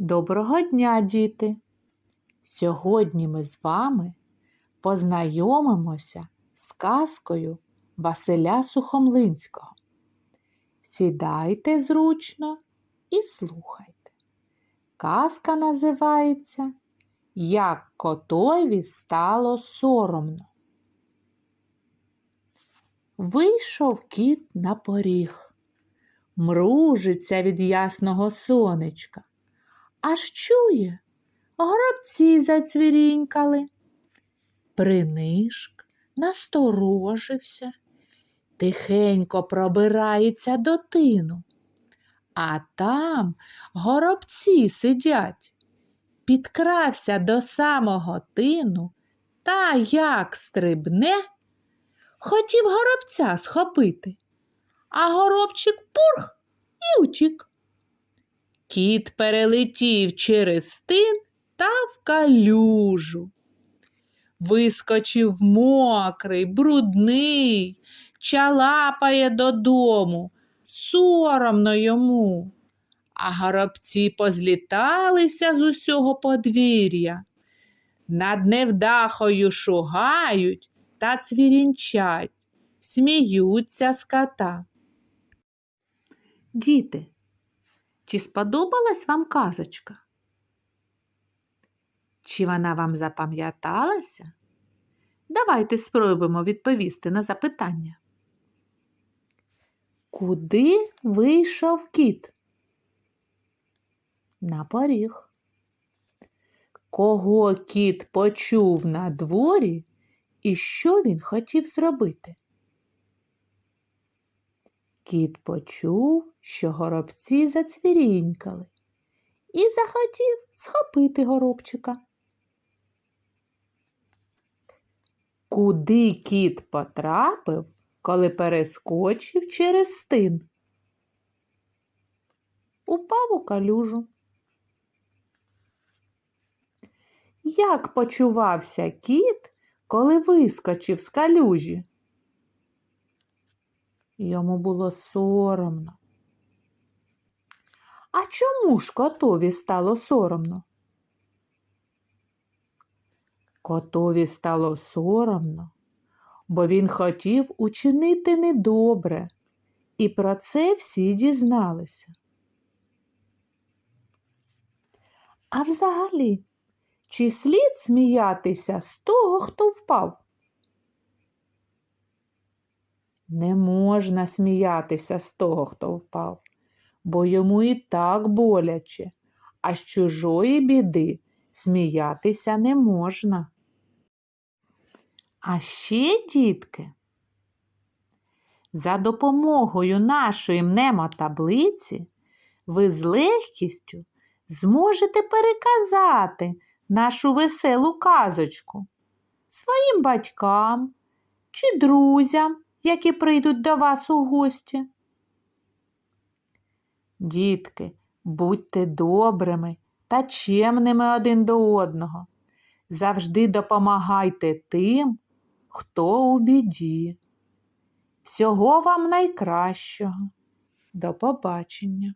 Доброго дня, діти! Сьогодні ми з вами познайомимося з казкою Василя Сухомлинського. Сідайте зручно і слухайте. Казка називається Як котові стало соромно. Вийшов кіт на поріг, мружиться від ясного сонечка аж чує, горобці зацвірінькали. Принишк насторожився, тихенько пробирається до тину, а там горобці сидять. Підкрався до самого тину та як стрибне, хотів горобця схопити, а горобчик пурх і утік. Кіт перелетів через тин та в калюжу. Вискочив мокрий, брудний, чалапає додому, соромно йому. А горобці позліталися з усього подвір'я. Над невдахою шугають та цвірінчать, сміються з кота. Діти, чи сподобалась вам казочка? Чи вона вам запам'яталася? Давайте спробуємо відповісти на запитання. Куди вийшов кіт? На поріг. Кого кіт почув на дворі і що він хотів зробити? Кіт почув, що горобці зацвірінькали і захотів схопити горобчика. Куди кіт потрапив, коли перескочив через стин? Упав у калюжу. Як почувався кіт, коли вискочив з калюжі? Йому було соромно. А чому ж котові стало соромно? Котові стало соромно, бо він хотів учинити недобре, і про це всі дізналися. А взагалі, чи слід сміятися з того, хто впав? Не можна сміятися з того, хто впав, бо йому і так боляче, а з чужої біди сміятися не можна. А ще, дітки, за допомогою нашої мнемотаблиці ви з легкістю зможете переказати нашу веселу казочку своїм батькам чи друзям які прийдуть до вас у гості. Дітки, будьте добрими та чемними один до одного. Завжди допомагайте тим, хто у біді. Всього вам найкращого. До побачення!